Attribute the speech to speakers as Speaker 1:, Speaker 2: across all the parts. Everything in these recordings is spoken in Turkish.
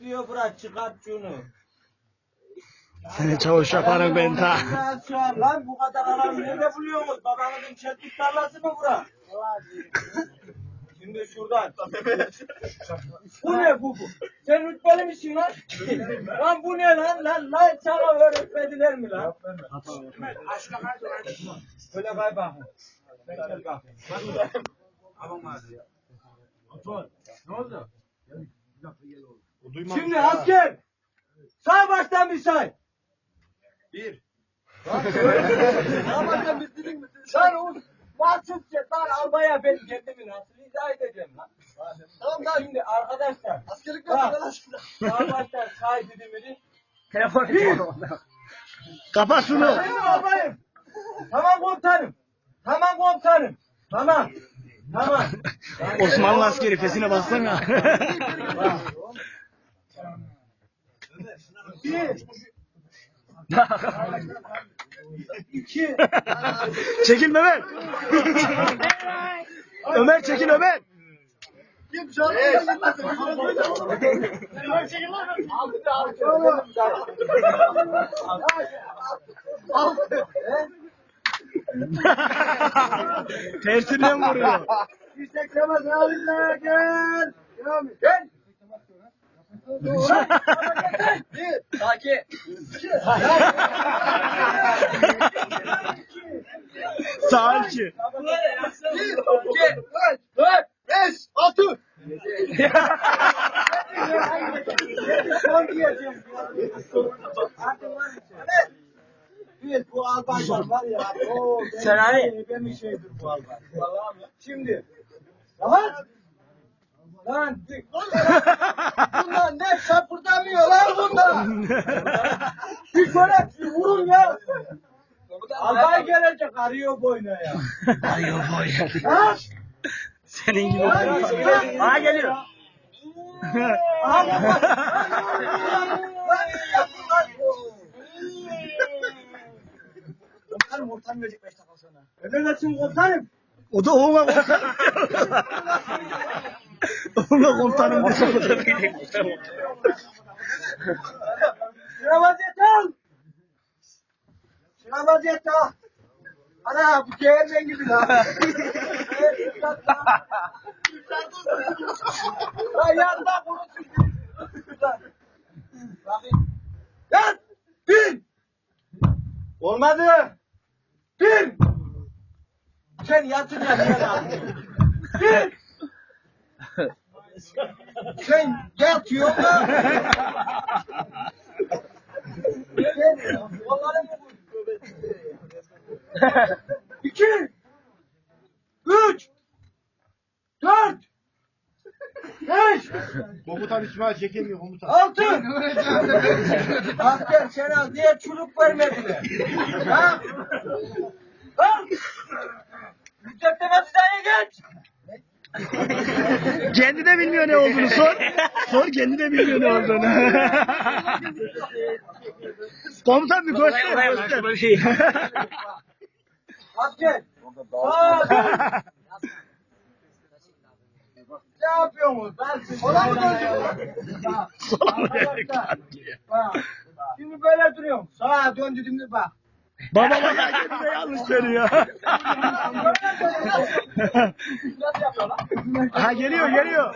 Speaker 1: diyor bırak çıkart şunu.
Speaker 2: Seni çavuş yaparım ben ta.
Speaker 1: Lan bu kadar adam nerede buluyorsunuz? Babanızın çeltik tarlası mı bura? Şimdi şuradan. bu ne bu bu? Sen rütbeli misin lan? lan bu ne lan? Lan lan sana öğretmediler mi lan? Böyle kay bakayım. Bekle bakayım. Şimdi asker. Sağ baştan bir say. Bir. Sağ baştan bitirdin mi? Lan o Vasıfça lan albaya ben kendimi nasıl izah edeceğim lan? Tamam lan şimdi arkadaşlar. Askerlik
Speaker 3: Bak.
Speaker 1: Sağ baştan say dedimini.
Speaker 2: Telefon Kapat şunu.
Speaker 1: Albayım. Tamam komutanım. Tamam komutanım. Tamam. Tamam.
Speaker 2: Osmanlı askeri fesine bassana.
Speaker 1: İki.
Speaker 2: çekil Mehmet. Ömer çekil Ömer. Tersinden vuruyor.
Speaker 1: Yüksek Ramazan abimle gel. Gel. Bir. Sakin. Dört.
Speaker 3: Beş, altı.
Speaker 1: Bu albaylar var ya.
Speaker 2: Sen hani?
Speaker 1: Şimdi. Lan. Lan. Bunlar ne şapırdamıyor lan bunlar. Bir şöyle bir vurun ya. Albay gelecek arıyor boyuna ya.
Speaker 2: Arıyor boy.
Speaker 1: Ha?
Speaker 2: Senin gibi. Aa geliyor.
Speaker 1: Aha,
Speaker 3: Komutanım ortam verecek beş dakika sonra.
Speaker 1: Emredersin komutanım.
Speaker 2: O da oğlan komutanım. Oğlan komutanım.
Speaker 1: Sıra vaziyette al. Sıra vaziyette al. Ana bu cehennem gibi lan. Lan yat bunu Bakayım. Yat. Bir. Olmadı. Bir. Sen yatacaksın ya lan. Sen yatıyorsun lan. İki, üç, dört, beş,
Speaker 3: Komutan İsmail çekemiyor komutan.
Speaker 1: altı. Asker Şenal diye çürük vermediler. Ha? Ha? Yükseltme düzeye geç.
Speaker 2: Kendi de bilmiyor ne olduğunu sor. Sor kendi de bilmiyor ne olduğunu. Komutan bir göster göster.
Speaker 1: Aa, dur. Ne yapıyorsunuz siz? Sola mı döndünüz?
Speaker 2: Sola mı döndük?
Speaker 1: Bak. Şimdi böyle duruyorum. Sağa dön dediğimde bak.
Speaker 2: Baba bak kendi de yanlış söylüyor. Ha geliyor geliyor.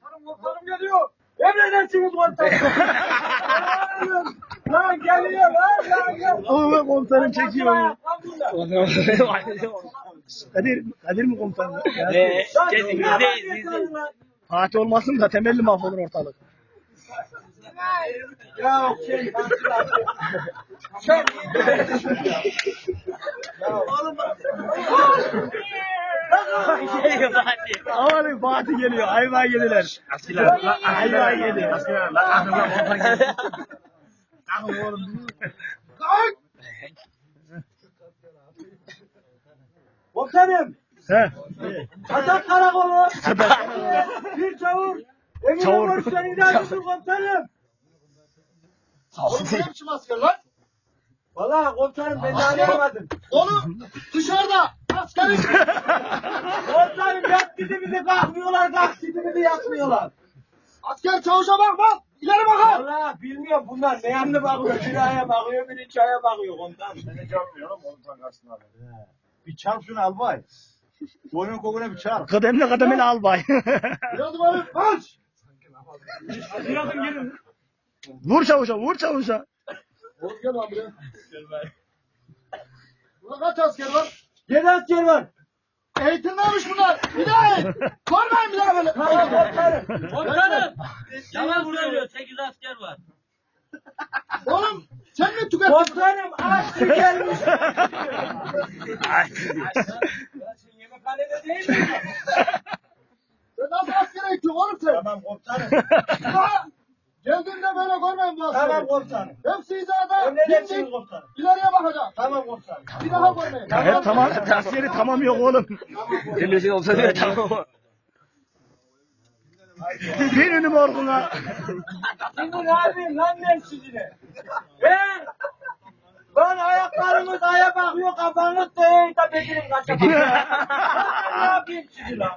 Speaker 1: Hanım komutanım geliyor. Emredersiniz komutanım. lan geliyor lan lan gel.
Speaker 2: Oğlan komutanım çekiyor.
Speaker 1: Bunlar.
Speaker 2: Kadir, Kadir mi komutan?
Speaker 1: Lan,
Speaker 4: kesin bizdeyiz.
Speaker 2: Fatih olmasın da temelli mahvolur ortalık.
Speaker 1: Ya şey Sen Ya oğlum
Speaker 4: Geliyor Fatih.
Speaker 2: Aman Fatih geliyor. Hayvan yediler. Hayvan yedi.
Speaker 1: Komutanım
Speaker 2: He.
Speaker 1: Atak karakolu Bir çavur
Speaker 2: Çavur.
Speaker 1: borçları iddiası komutanım
Speaker 3: Oğlum bu ne biçim asker lan?
Speaker 1: Valla komutanım ben de anlayamadım
Speaker 3: Oğlum dışarıda askerin.
Speaker 1: Komutanım yat bizi kalkmıyorlar kalk yatmıyorlar
Speaker 3: Asker çavuşa bakma. İleri bakar.
Speaker 1: Allah bilmiyorum bunlar ne yanına bakıyor. Kiraya bakıyor, biri çaya bakıyor komutan.
Speaker 3: Seni çarpmıyorum komutan karşısına. Bir çarp şunu albay. Boynun kokuna bir çarp.
Speaker 2: Kademli kademeli albay.
Speaker 3: Biraz bari kaç.
Speaker 1: Bırakın gelin.
Speaker 2: Vur çavuşa vur çavuşa.
Speaker 3: Oğlum gel buraya. Burada kaç asker var?
Speaker 1: Yedi asker var.
Speaker 3: Eğitimliymiş bunlar. Bir daha eğit. Kormayın bir daha böyle.
Speaker 1: Tamam komutanım.
Speaker 4: Komutanım. Yalan söylüyor. 8 asker var.
Speaker 3: Oğlum sen mi tükettin?
Speaker 1: Komutanım aç gelmiş. Sen yemekhanede değil mi?
Speaker 3: Sen nasıl asker eğitiyorsun oğlum sen?
Speaker 1: Tamam komutanım.
Speaker 3: Geldiğinde böyle görmeyin bu askeri.
Speaker 1: Tamam komutanım.
Speaker 3: Hepsi hizada.
Speaker 1: Emredersiniz
Speaker 3: Dimdik.
Speaker 1: komutanım.
Speaker 3: İleriye bakacak.
Speaker 1: Tamam komutanım.
Speaker 3: Bir daha görmeyin.
Speaker 2: Hep tamam. Askeri tamam yok oğlum.
Speaker 4: Demirci olsa diyor tamam.
Speaker 2: Bir önüm orkuna.
Speaker 1: Şimdi ne yapayım lan ben sizinle? Ben Lan ayaklarımız aya bakıyor, kafanız değil de bedirin kaçamıyor. Ben ne yapayım sizi lan?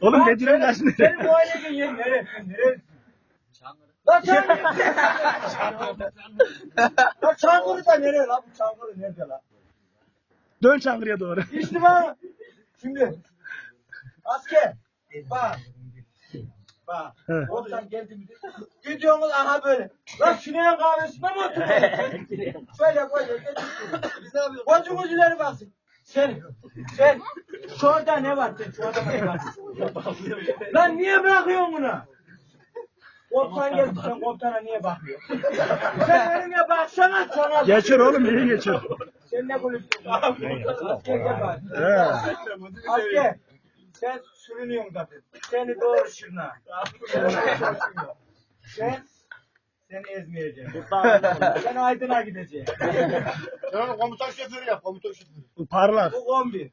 Speaker 2: Oğlum Bedir'in kaç
Speaker 1: Senin
Speaker 2: lira?
Speaker 1: bu ailenin yeri neresi? Lan sen Lan Çankırı da nereye lan? Bu Çankırı nerede lan?
Speaker 2: Dön Çankırı'ya doğru.
Speaker 1: İşte bak. Şimdi. Asker. Bak. Bak.
Speaker 2: Evet.
Speaker 1: Oradan geldiğimizde. Gidiyorsunuz aha böyle. Lan şuraya kahvesine mi oturuyorsun? Şöyle böyle. Biz ne yapıyoruz? Kocumuz ileri baksın. Sen. Sen. Şurada ne var sen? Şurada ne var? Lan niye bırakıyorsun bunu? Komutan geldi sen komutana niye bakıyorsun? sen önüne baksana sana.
Speaker 2: Geçir oğlum iyi geçir.
Speaker 1: Sen ne konuşuyorsun? Asker gel bak.
Speaker 2: He.
Speaker 1: Asker. Sen sürünüyorsun zaten. Seni doğru şırna. Sen seni ezmeyeceğim. Sen Aydın'a gideceksin.
Speaker 3: Sen onu komutan şoförü yap. Komutan şoförü.
Speaker 2: Parlar.
Speaker 1: Bu kombi.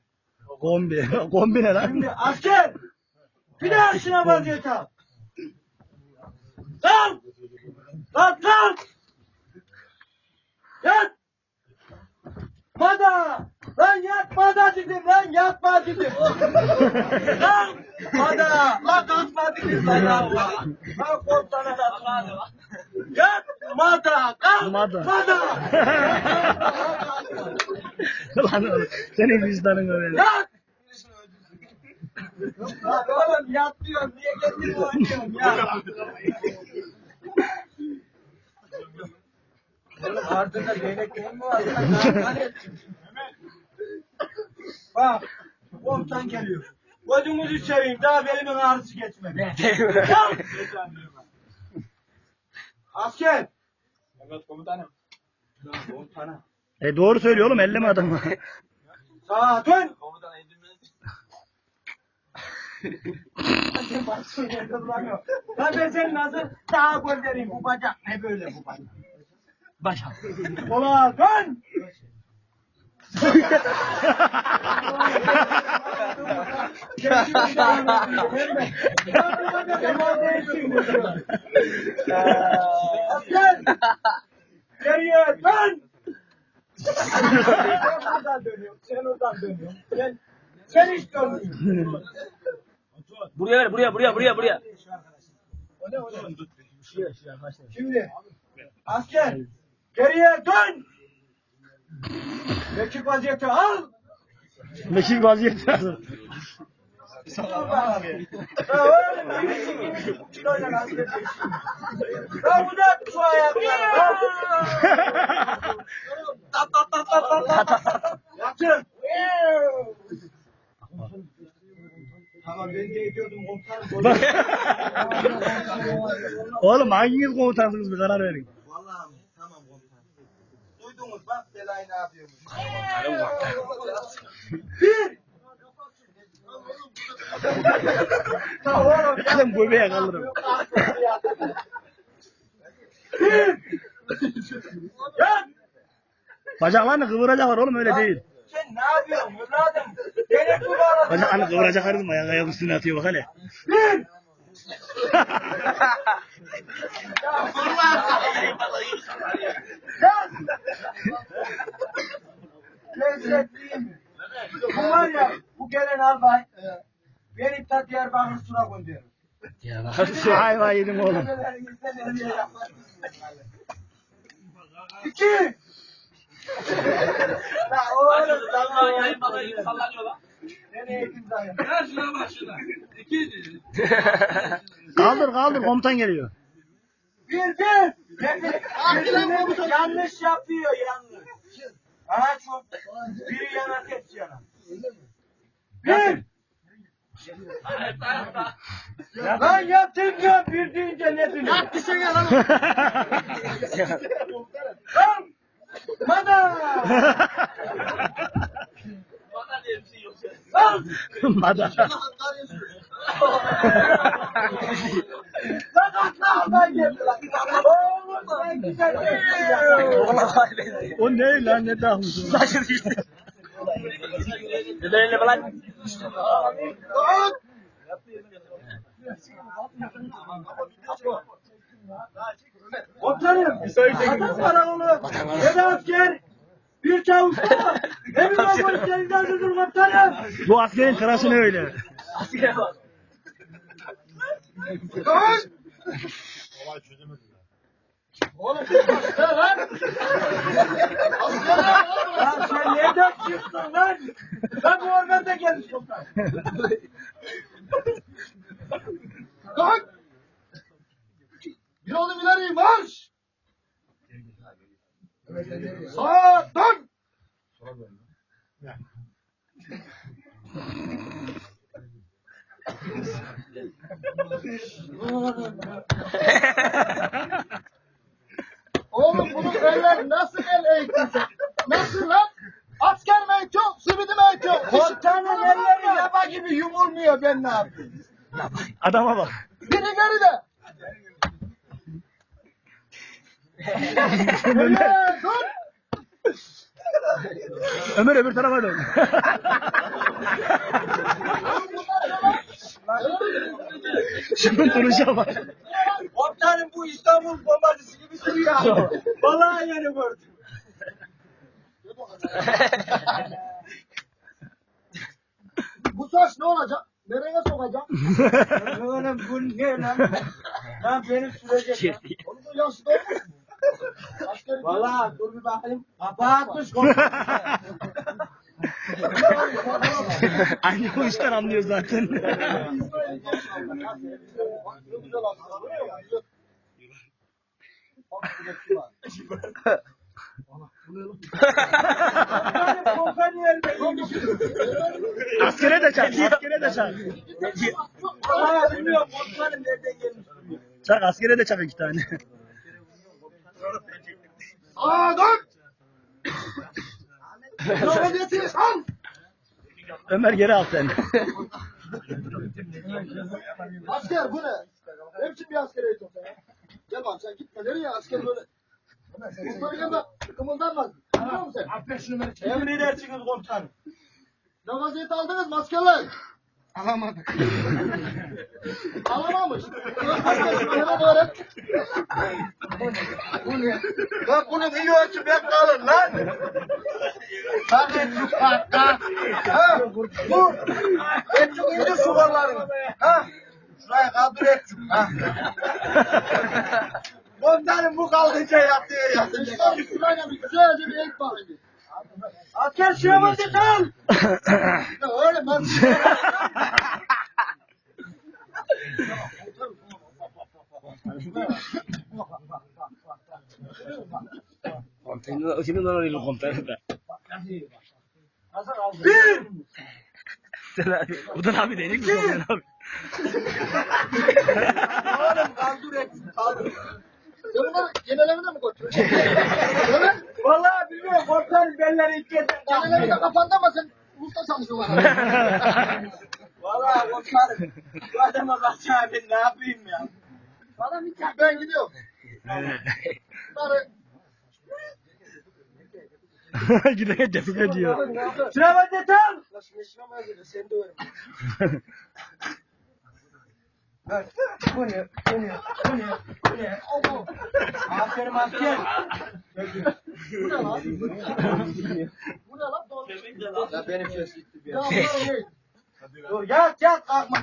Speaker 2: Kombi. Kombi ne lan?
Speaker 1: Şimdi asker. Bir daha şuna vaziyet al. Kalk. Kalk kalk. Yat. Mada. Lan yatma da dedim lan yatma dedim. lan mada. Lan kalkma dedim lan ya. Lan korktana da. Yat mada. Kalk
Speaker 2: Mada.
Speaker 1: mada.
Speaker 2: Lan senin vicdanın öyle.
Speaker 1: Yat. Oğlum yat diyorum. Niye kendini oynuyorsun ya? Oğlum ardında değnek değil mi var? Hani- Bak, komutan geliyor. Gözümüzü seveyim, daha belimin ağrısı geçmedi. Kalk! Asker! Evet komutanım. Komutanım.
Speaker 2: E doğru söylüyor oğlum elleme adamı.
Speaker 1: Sağa dön! Komutan edilmez. Ben seni nasıl sağa göndereyim bu bacak ne böyle bu bacak?
Speaker 4: Başa.
Speaker 1: Ola dön! Geriye dön! Sen oradan dönüyorsun, sen oradan dönüyorsun. Sen, sen hiç dönmüyorsun.
Speaker 4: Buraya ver buraya buraya buraya buraya.
Speaker 1: O ne o ne? Şimdi asker geriye dön. Mekik vaziyeti al.
Speaker 2: Mekik vaziyeti hazır.
Speaker 1: Ya oğlum gibisin gibisin. Kiloyla asker geçsin. Ya uzat Tamam ben de ediyordum komutanım.
Speaker 2: Oğlum hanginiz komutansınız bir karar verin.
Speaker 1: Vallahi tamam komutanım. Duydunuz bak Delay ne yapıyormuş. Bir. Tamam oğlum.
Speaker 2: Kızım göbeğe.
Speaker 1: Yat.
Speaker 2: Bacaklarını kıvıracaklar oğlum öyle değil.
Speaker 1: Sen ne yapıyorsun evladım? Bu arada.
Speaker 2: Bacaklarını kıvıracaklar dedim ayak üstüne atıyor bak hele.
Speaker 1: Yat. Lezzetliyim. Bu var ya, bu gelen albay, beni ta Diyarbakır Sur'a gönderiyor.
Speaker 4: Ya bak.
Speaker 2: Şu ayva yedim oğlum.
Speaker 1: İki. La oğlum
Speaker 4: Sallan yayınmada gibi sallanıyor lan. Ya şuna bak şuna. İki.
Speaker 2: Kaldır kaldır komutan geliyor.
Speaker 1: Bir- yanlış yapıyor yanlış. Aha çok. Biri yana tek yana. Bir. Lan yatın ya bir deyince ne diyorsun? Yat dışarı lan. Lan. Mana.
Speaker 4: Bana diye bir şey yok.
Speaker 1: Lan.
Speaker 2: Mada.
Speaker 1: Lan aklımdan geldi lan.
Speaker 2: O ne lan ne dağılmış.
Speaker 4: Saçını işte. Neden eline falan?
Speaker 1: Komutanım. Adam para oğlum. Bir asker. Bir çavuş daha. Emin olun senin dur komutanım.
Speaker 2: Bu askerin tıraşı ne öyle?
Speaker 4: Askere bak.
Speaker 3: Olay çözemediler.
Speaker 1: Oğlum başla lan. Askerler Lan sen nereden çıktın lan? Ben bu ormanda gelmiş komutan. Kalk. Bir adım ileri marş. Sağa dön. Oğlum bunun eller nasıl el eğitim? Nasıl lan? Asker mi eğitiyor, simidi mi eğitiyor? Komutanın elleri yaba gibi yumulmuyor ben ne yapayım?
Speaker 2: Adama bak.
Speaker 1: Biri geride. Ömer dur.
Speaker 2: Ömer öbür tarafa dön. Şunun duruşa bak.
Speaker 1: Komutanım bu İstanbul bombacısı gibi duruyor. Vallahi yeni gördüm. Bu saç ne olacak? Nereye sokacağım? Oğlum bu ne lan? Lan beni sürecek. Oğlum bu yaşlı değil mi? Askeri Valla dur bir bakayım. Kapatmış komutan.
Speaker 2: Aynı bu işten anlıyor zaten. askere de çak, askere de çak. Çak askere de çak iki tane.
Speaker 1: Aa dur! Yola getir al!
Speaker 2: Ömer geri al sen.
Speaker 1: Asker bu ne? Ne biçim bir asker eğitim sen ya? Gel bak sen gitme nereye asker böyle? Bunları yanında kımıldanmaz. Biliyor musun sen? Emredersiniz komutanım. Ne vaziyet aldınız mı askerler? Alamadık. Alamamış. Hemen öğret. Bu ne? Lan bunu iyi ölçüp hep kalın lan. Şu hatta. Ha, bu. Etçuk indir şu kollarını. Ha. Şuraya kaldır etçuk. Ha. Komutanım bu kaldıkça yatıyor. İşte şuraya bir güzelce bir et bakayım. Asker şuraya tutalım. Öyle ben.
Speaker 4: Sino no lo comprende.
Speaker 1: Bir.
Speaker 2: Bu da abi dedik mi? Ömer abi?
Speaker 1: Oğlum kaldır et. Kaldır. Genelevine mi götürüyorsun? Öyle? Vallahi bilmiyorum. Komutanım belleri. Genelevine kafanda mı sen? Usta çalışıyorlar. Vallahi komutanım. Bu adama bakacağım ben ne yapayım ya. Bana bir. Ben gidiyorum. Bunları
Speaker 2: Giderek defile diyor.
Speaker 1: Sınava yeter. Nasıl yaşamam öyle sen de öyle. Bu ne? Bu ne? Bu ne? Bu ne? Allah. Aferin asker. Bu ne lan? Bu ne lan? Ya benim ses gitti bir ya. Dur yat yat kalkma.